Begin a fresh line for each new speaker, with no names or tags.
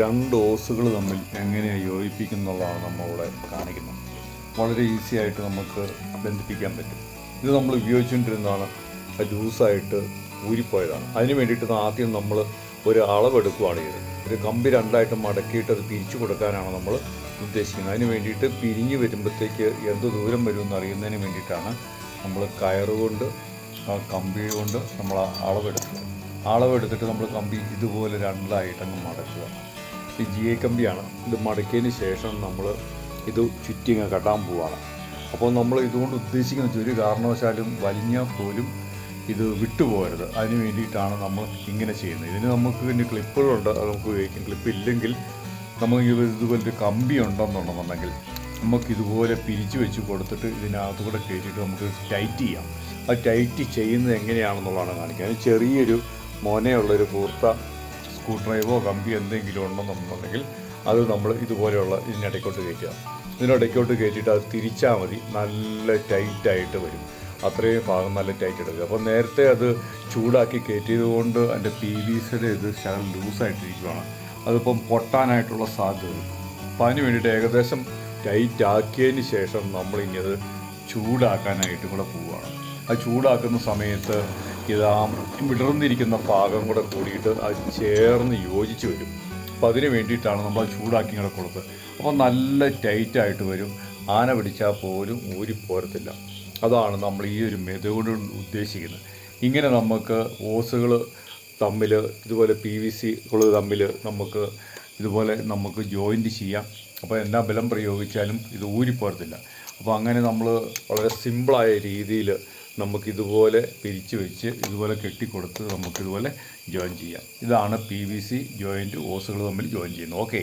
രണ്ട് ഓസുകൾ തമ്മിൽ എങ്ങനെയാണ് യോജിപ്പിക്കുന്നുള്ളതാണ് നമ്മളിവിടെ കാണിക്കുന്നത്. വളരെ ഈസി ആയിട്ട് നമുക്ക് ബന്ധിപ്പിക്കാൻ പറ്റും. ഇത് നമ്മൾ ഉപയോഗിച്ചുകൊണ്ടിരുന്നതാണ്. ലൂസായിട്ട് ഊരിപ്പോയതാണ്. അതിന് വേണ്ടിയിട്ട് ആദ്യം നമ്മൾ ഒരു അളവെടുക്കുകയാണ് ചെയ്തത്. ഒരു കമ്പി രണ്ടായിട്ട് മടക്കിയിട്ട് അത് പിരിച്ചു കൊടുക്കാനാണ് നമ്മൾ ഉദ്ദേശിക്കുന്നത്. അതിന് വേണ്ടിയിട്ട് പിരിഞ്ഞ് വരുമ്പോഴത്തേക്ക് എന്ത് ദൂരം വരുമെന്ന് അറിയുന്നതിന് വേണ്ടിയിട്ടാണ് നമ്മൾ കയറുകൊണ്ട് കമ്പി കൊണ്ട് നമ്മൾ അളവെടുക്കുക. അളവെടുത്തിട്ട് നമ്മൾ കമ്പി ഇതുപോലെ രണ്ടായിട്ടങ്ങ് മടക്കുക. ഈ ജി ഐ കമ്പിയാണ് ഇത് മടക്കിയതിന് ശേഷം നമ്മൾ ഇത് ചുറ്റിങ്ങ് കെട്ടാൻ പോവുകയാണ് അപ്പോൾ നമ്മൾ ഇതുകൊണ്ട് ഉദ്ദേശിക്കുന്ന ഒരു കാരണവശാലും വലിഞ്ഞാൽ പോലും ഇത് വിട്ടുപോകരുത്. അതിന് വേണ്ടിയിട്ടാണ് നമ്മൾ ഇങ്ങനെ ചെയ്യുന്നത്. ഇതിന് നമുക്ക് ഇനി ക്ലിപ്പുകളുണ്ട് അത് നമുക്ക് ഉപയോഗിക്കും. ക്ലിപ്പ് ഇല്ലെങ്കിൽ ഇത് ഇതുപോലൊരു കമ്പി ഉണ്ടെന്നുണ്ടെന്നുണ്ടെങ്കിൽ നമുക്ക് ഇതുപോലെ പിരിച്ചു വെച്ച് കൊടുത്തിട്ട് ഇതിനകത്ത് കൂടെ കയറ്റിയിട്ട് നമുക്ക് ടൈറ്റ് ചെയ്യാം. അത് ടൈറ്റ് ചെയ്യുന്നത് എങ്ങനെയാണെന്നുള്ളതാണ് കാണിക്കുക അതിന് ചെറിയൊരു മോനയുള്ളൊരു കൂർത്ത സ്ക്രൂ ഡ്രൈവോ കമ്പി എന്തെങ്കിലും ഉണ്ടെന്നുണ്ടെന്നുണ്ടെങ്കിൽ അത് നമ്മൾ ഇതുപോലെയുള്ള ഇതിനിടയ്ക്കോട്ട് കയറ്റുക. ഇതിനിടയ്ക്കോട്ട് കയറ്റിയിട്ട് അത് തിരിച്ചാൽ മതി. നല്ല ടൈറ്റായിട്ട് വരും. അത്രയും ഭാഗം നല്ല ടൈറ്റ് എടുക്കുക. അപ്പോൾ നേരത്തെ അത് ചൂടാക്കി കയറ്റിയത് കൊണ്ട് അതിന്റെ പി വി സിയുടെ ഇത് ശകലം ലൂസായിട്ടിരിക്കുകയാണ് അതിപ്പം പൊട്ടാനായിട്ടുള്ള സാധ്യത അപ്പം അതിന് വേണ്ടിയിട്ട് ഏകദേശം ടൈറ്റ് ആക്കിയതിന് ശേഷം നമ്മളിനി അത് ചൂടാക്കാനായിട്ട് കൂടെ പോവുകയാണ്. ആ ചൂടാക്കുന്ന സമയത്ത് ഇത് ആ വിടർന്നിരിക്കുന്ന പാകം കൂടെ കൂടിയിട്ട് അത് ചേർന്ന് യോജിച്ച് വരും. അപ്പോൾ അതിന് വേണ്ടിയിട്ടാണ് നമ്മൾ ചൂടാക്കി ഇങ്ങനെ കൊടുത്തത്. അപ്പോൾ നല്ല ടൈറ്റായിട്ട് വരും. ആന പിടിച്ചാൽ പോലും ഊരിപ്പോരത്തില്ല അതാണ് നമ്മൾ ഈ ഒരു മെതുകൊണ്ട് ഉദ്ദേശിക്കുന്നത്. ഇങ്ങനെ നമുക്ക് ഓസുകൾ തമ്മിൽ ഇതുപോലെ പി വി സികൾ തമ്മിൽ നമുക്ക് ഇതുപോലെ നമുക്ക് ജോയിന്റ് ചെയ്യാം. അപ്പോൾ എല്ലാ ബലം പ്രയോഗിച്ചാലും ഇത് ഊരിപ്പോരത്തില്ല. അപ്പോൾ അങ്ങനെ നമ്മൾ വളരെ സിമ്പിളായ രീതിയിൽ നമുക്കിതുപോലെ പിരിച്ച് വെച്ച് ഇതുപോലെ കെട്ടിക്കൊടുത്ത് നമുക്കിതുപോലെ ജോയിൻ ചെയ്യാം. ഇതാണ് പി വി സി ജോയിന്റ് ഓസുകൾ തമ്മിൽ ജോയിൻ ചെയ്യുന്നത്. ഓക്കെ